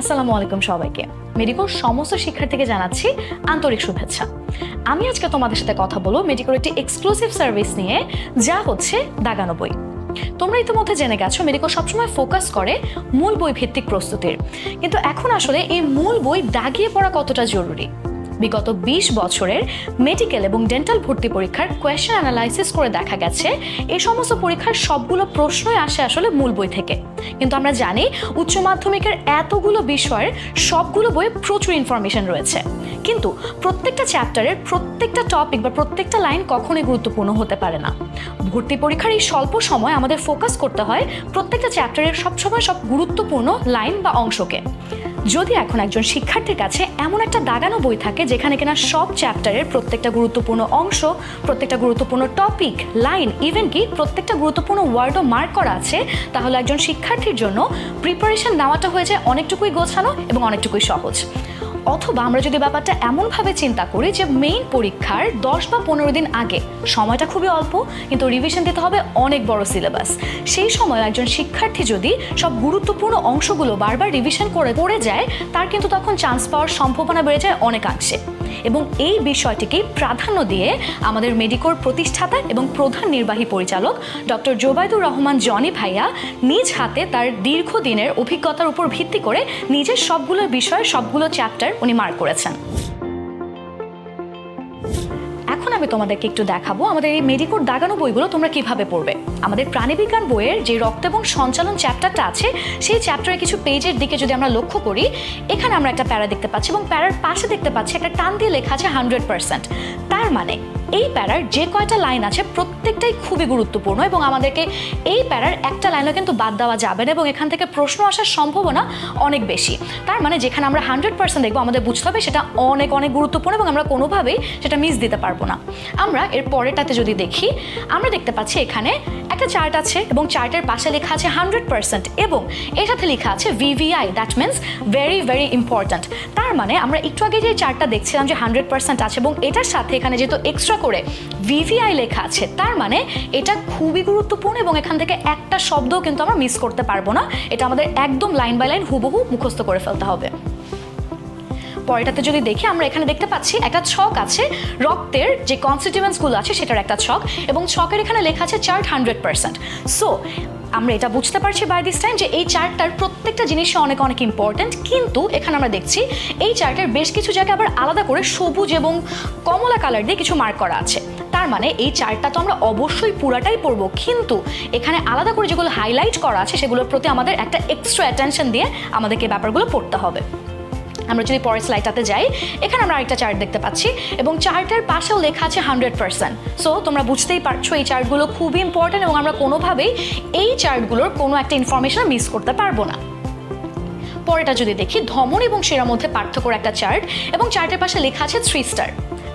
আসসালামু আলাইকুম সবাইকে। মেডিকোর সমস্ত শিক্ষার্থীকে জানাচ্ছি আন্তরিক শুভেচ্ছা। আমি আজকে তোমাদের সাথে কথা বলব মেডিকোর একটি এক্সক্লুসিভ সার্ভিস নিয়ে, যা হচ্ছে দাগানো বই। তোমরা ইতিমধ্যে জেনে গেছো মেডিকো সবসময় ফোকাস করে মূল বই ভিত্তিক প্রস্তুতির। কিন্তু এখন আসলে এই মূল বই দাগিয়ে পড়া কতটা জরুরি? বিগত ২০ বছরের মেডিকেল এবং ডেন্টাল ভর্তি পরীক্ষার কোয়েশ্চেন অ্যানালাইসিস করে দেখা গেছে। এই সমস্ত পরীক্ষার সবগুলো প্রশ্নই আসে আসলে মূল বই থেকে। কিন্তু আমরা জানি উচ্চ মাধ্যমিকের এতগুলো বিষয়ের সবগুলো বইয়ে প্রচুর ইনফরমেশন রয়েছে। কিন্তু প্রত্যেকটা চ্যাপ্টারের প্রত্যেকটা টপিক বা প্রত্যেকটা লাইন কখনোই গুরুত্বপূর্ণ হতে পারে না। ভর্তি পরীক্ষার এই স্বল্প সময় আমাদের ফোকাস করতে হয় প্রত্যেকটা চ্যাপ্টারের সবসময় সব গুরুত্বপূর্ণ লাইন বা অংশকে। যদি এখন একজন শিক্ষার্থীর কাছে এমন একটা দাগানো বই থাকে যেখানে কিনা সব চ্যাপ্টারের প্রত্যেকটা গুরুত্বপূর্ণ অংশ, প্রত্যেকটা গুরুত্বপূর্ণ টপিক লাইন ইভেন কি প্রত্যেকটা গুরুত্বপূর্ণ ওয়ার্ডও মার্ক করা আছে, তাহলে একজন শিক্ষার্থীর জন্য প্রিপারেশন নেওয়াটা হয়ে যায় অনেকটুকুই গোছানো এবং অনেকটুকুই সহজ। অথবা আমরা যদি ব্যাপারটা এমনভাবে চিন্তা করি যে মেইন পরীক্ষার দশ বা পনেরো দিন আগে, সময়টা খুবই অল্প, কিন্তু রিভিশন দিতে হবে অনেক বড় সিলেবাস সেই সময় একজন শিক্ষার্থী যদি সব গুরুত্বপূর্ণ অংশগুলো বারবার রিভিশন করে পড়ে যায়, তার কিন্তু তখন চান্স পাওয়ার সম্ভাবনা বেড়ে যায় অনেকাংশে। এবং এই বিষয়টিকে প্রাধান্য দিয়ে আমাদের মেডিকোর প্রতিষ্ঠাতা এবং প্রধান নির্বাহী পরিচালক ডক্টর জোবায়দুর রহমান জনি ভাইয়া নিজ হাতে তার দীর্ঘদিনের অভিজ্ঞতার উপর ভিত্তি করে নিজের সবগুলো বিষয় সবগুলো চ্যাপ্টার উনি মার্ক করেছেন। এখন আমি তোমাদেরকে একটু দেখাবো আমাদের এই মেডিকোর দাগানো বইগুলো তোমরা কীভাবে পড়বে। আমাদের প্রাণীবিজ্ঞান বইয়ের যে রক্ত এবং সঞ্চালন চ্যাপ্টারটা আছে, সেই চ্যাপ্টারের কিছু পেজের দিকে যদি আমরা লক্ষ্য করি, এখানে আমরা একটা প্যারা দেখতে পাচ্ছি এবং প্যারার পাশে দেখতে পাচ্ছি একটা টান দিয়ে লেখা আছে হান্ড্রেড পার্সেন্ট তার মানে এই প্যারার যে কয়টা লাইন আছে প্রত্যেকটাই খুবই গুরুত্বপূর্ণ এবং আমাদেরকে এই প্যারার একটা লাইনও কিন্তু বাদ দেওয়া যাবে না এবং এখান থেকে প্রশ্ন আসার সম্ভাবনা অনেক বেশি। তার মানে যেখানে আমরা হান্ড্রেড পার্সেন্ট দেখব, আমাদের বুঝতে হবে সেটা অনেক অনেক গুরুত্বপূর্ণ এবং আমরা কোনোভাবেই সেটা মিস দিতে পারব না। আমরা এর পরেরটাতে যদি দেখি, আমরা দেখতে পাচ্ছি এখানে একটা চার্ট আছে এবং চার্টের পাশে লেখা আছে হান্ড্রেড পার্সেন্ট এবং এর সাথে লেখা আছে VVI that means very very important তার মানে আমরা একটু আগে যে চার্টটা দেখছিলাম যে হান্ড্রেড পার্সেন্ট আছে এবং এটার সাথে এখানে যেহেতু এক্সট্রা করে ভিভিআই লেখা আছে। তার মানে এটা খুবই গুরুত্বপূর্ণ এবং এখান থেকে একটা শব্দও কিন্তু আমরা মিস করতে পারব না। এটা আমাদের একদম লাইন বাই লাইন হুবহু মুখস্থ করে ফেলতে হবে। পরেটাতে যদি দেখি, আমরা এখানে দেখতে পাচ্ছি একটা ছক আছে, রক্তের যে কনস্টিটিউয়েন্টসগুলো আছে, সেটার একটা ছক এবং ছকের এখানে লেখা আছে চার্ট হান্ড্রেড পার্সেন্ট সো আমরা এটা বুঝতে পারছি বাই দিস টাইম যে এই চার্টটার প্রত্যেকটা জিনিসই অনেক অনেক ইম্পর্ট্যান্ট কিন্তু এখানে আমরা দেখছি এই চার্টের বেশ কিছু জায়গায় আবার আলাদা করে সবুজ এবং কমলা কালার দিয়ে কিছু মার্ক করা আছে। তার মানে এই চার্টটা তো আমরা অবশ্যই পুরাটাই পড়ব, কিন্তু এখানে আলাদা করে যেগুলো হাইলাইট করা আছে সেগুলোর প্রতি আমাদের একটা এক্সট্রা অ্যাটেনশন দিয়ে আমাদেরকে ব্যাপারগুলো পড়তে হবে। আমরা যদি পরের স্লাইডটাতে যাই, এখানে আমরা আরেকটা চার্ট দেখতে পাচ্ছি এবং চার্টের পাশেও লেখা আছে হান্ড্রেড পার্সেন্ট সো তোমরা বুঝতেই পারছ এই চার্টগুলো খুবই ইম্পর্ট্যান্ট এবং আমরা কোনোভাবেই এই চার্টগুলোর কোনো একটা ইনফরমেশন মিস করতে পারব না। পরেটা যদি দেখি, ধমন এবং সেরার মধ্যে পার্থক্যর একটা চার্ট এবং চার্টের পাশে লেখা আছে থ্রি স্টার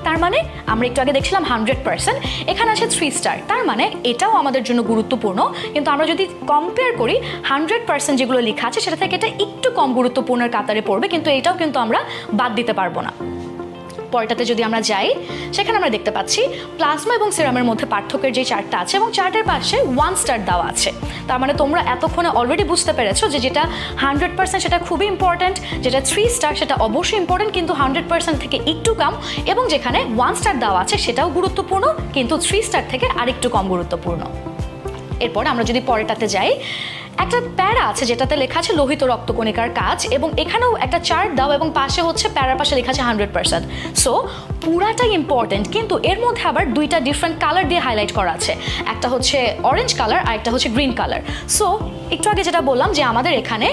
তার মানে আমরা একটু আগে দেখছিলাম হান্ড্রেড পার্সেন্ট, এখানে আছে থ্রি স্টার তার মানে এটাও আমাদের জন্য গুরুত্বপূর্ণ। কিন্তু আমরা যদি কম্পেয়ার করি, হান্ড্রেড পার্সেন্ট যেগুলো লেখা আছে, সেটা থেকে এটা একটু কম গুরুত্বপূর্ণের কাতারে পড়বে, কিন্তু এটাও কিন্তু আমরা বাদ দিতে পারব না। পরেরটাতে যদি আমরা যাই, সেখানে আমরা দেখতে পাচ্ছি প্লাজমা এবং সিরামের মধ্যে পার্থক্যের যে চার্টটা আছে এবং চার্টের পাশে ওয়ান স্টার দেওয়া আছে। তার মানে তোমরা এতক্ষণে অলরেডি বুঝতে পেরেছ যে যেটা হান্ড্রেড পার্সেন্ট সেটা খুবই ইম্পর্ট্যান্ট যেটা থ্রি স্টার সেটা অবশ্যই ইম্পর্ট্যান্ট কিন্তু হান্ড্রেড পার্সেন্ট থেকে একটু কম এবং যেখানে ওয়ান স্টার দেওয়া আছে সেটাও গুরুত্বপূর্ণ, কিন্তু থ্রি স্টার থেকে আরেকটু কম গুরুত্বপূর্ণ। এরপর আমরা যদি পরেরটাতে যাই একটা প্যারা আছে যেটাতে লেখা আছে লোহিত রক্তকণিকার কাজ এবং এখানেও একটা চার্ট দাও এবং পাশে হচ্ছে প্যারার পাশে লেখা আছে হান্ড্রেড পার্সেন্ট সো পুরাটাই ইম্পর্টেন্ট কিন্তু এর মধ্যে আবার দুইটা ডিফারেন্ট কালার দিয়ে হাইলাইট করা আছে। একটা হচ্ছে অরেঞ্জ কালার আর একটা হচ্ছে গ্রিন কালার সো একটু আগে যেটা বললাম যে আমাদের এখানে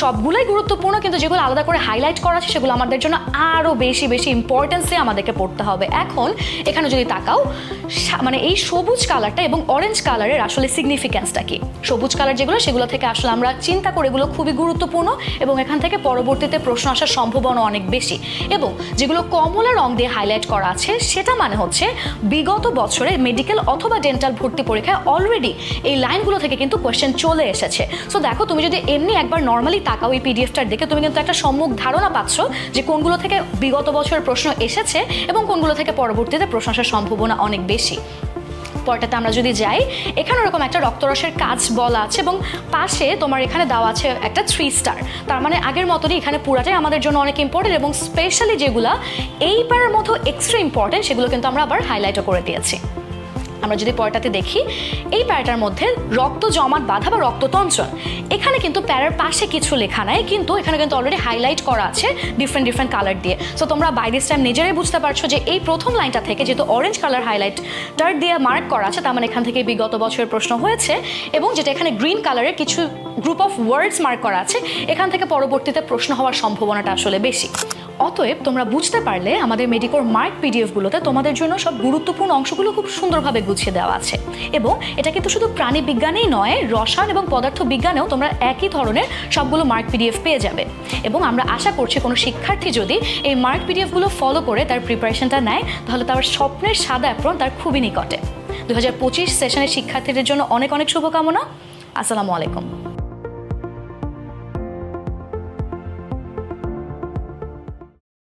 সবগুলোই গুরুত্বপূর্ণ, কিন্তু যেগুলো আলাদা করে হাইলাইট করা আছে, সেগুলো আমাদের জন্য আরও বেশি বেশি ইম্পর্টেন্স দিয়ে আমাদেরকে পড়তে হবে। এখন, এখানে যদি তাকাও মানে এই সবুজ কালারটা এবং অরেঞ্জ কালারের আসলে সিগনিফিক্যান্সটা কি? সবুজ কালার যেগুলো, সেগুলো থেকে আসলে আমরা চিন্তা করে এগুলো খুবই গুরুত্বপূর্ণ এবং এখান থেকে পরবর্তীতে প্রশ্ন আসার সম্ভাবনা অনেক বেশি। এবং যেগুলো কমলা রং দিয়ে হাইলাইট করা আছে, সেটা মানে হচ্ছে বিগত বছরে মেডিকেল অথবা ডেন্টাল ভর্তি পরীক্ষায় অলরেডি এই লাইনগুলো থেকে কিন্তু কোয়েশ্চেন চলে এসেছে। সো দেখো, তুমি যদি এমনি একবার নর্মালি তাকাও এই পিডিএফটার দেখে তুমি কিন্তু একটা সম্মুখ ধারণা পাচ্ছ যে কোনগুলো থেকে বিগত বছরের প্রশ্ন এসেছে এবং কোনগুলো থেকে পরবর্তীতে প্রশ্ন আসার সম্ভাবনা অনেক বেশি। পরটাতে আমরা যদি যাই এখানে ওরকম একটা রক্তরসের কাজ বলা আছে এবং পাশে তোমার এখানে দেওয়া আছে একটা থ্রি স্টার তার মানে আগের মতনই এখানে পুরাটাই আমাদের জন্য অনেক ইম্পর্টেন্ট এবং স্পেশালি যেগুলো এইবারের মতো এক্সট্রা ইম্পর্টেন্ট সেগুলো কিন্তু আমরা আবার হাইলাইটও করে দিয়েছি। আমরা যদি পয়টাতে দেখি, এই প্যারাটার মধ্যে রক্ত জমাট বাঁধা বা রক্ততঞ্চন এখানে কিন্তু প্যারার পাশে কিছু লেখা নাই, কিন্তু এখানে কিন্তু অলরেডি হাইলাইট করা আছে ডিফারেন্ট ডিফারেন্ট কালার দিয়ে। সো তোমরা বাই দিস টাইম নিজেরাই বুঝতে পারছ যে এই প্রথম লাইনটা থেকে যেহেতু অরেঞ্জ কালার হাইলাইট হাইলাইটটার দিয়ে মার্ক করা আছে, তার মানে এখান থেকে বিগত বছরের প্রশ্ন হয়েছে এবং যেটা এখানে গ্রিন কালারের কিছু গ্রুপ অফ ওয়ার্ডস মার্ক করা আছে, এখান থেকে পরবর্তীতে প্রশ্ন হওয়ার সম্ভাবনাটা আসলে বেশি। অতএব তোমরা বুঝতে পারলে আমাদের মেডিকোর মার্ক পিডিএফগুলোতে তোমাদের জন্য সব গুরুত্বপূর্ণ অংশগুলো খুব সুন্দরভাবে গুছিয়ে দেওয়া আছে। এবং এটা কিন্তু শুধু প্রাণী বিজ্ঞানেই নয়, রসায়ন এবং পদার্থ বিজ্ঞানেও তোমরা একই ধরনের সবগুলো মার্ক পিডিএফ পেয়ে যাবে। এবং আমরা আশা করছি কোনো শিক্ষার্থী যদি এই মার্ক পিডিএফগুলো ফলো করে তার প্রিপারেশনটা নেয়, তাহলে তার স্বপ্নের সাদা অ্যাপ্রন তার খুবই নিকটে। দু হাজার পঁচিশ সেশনের শিক্ষার্থীদের জন্য অনেক অনেক শুভকামনা। আসসালামু আলাইকুম।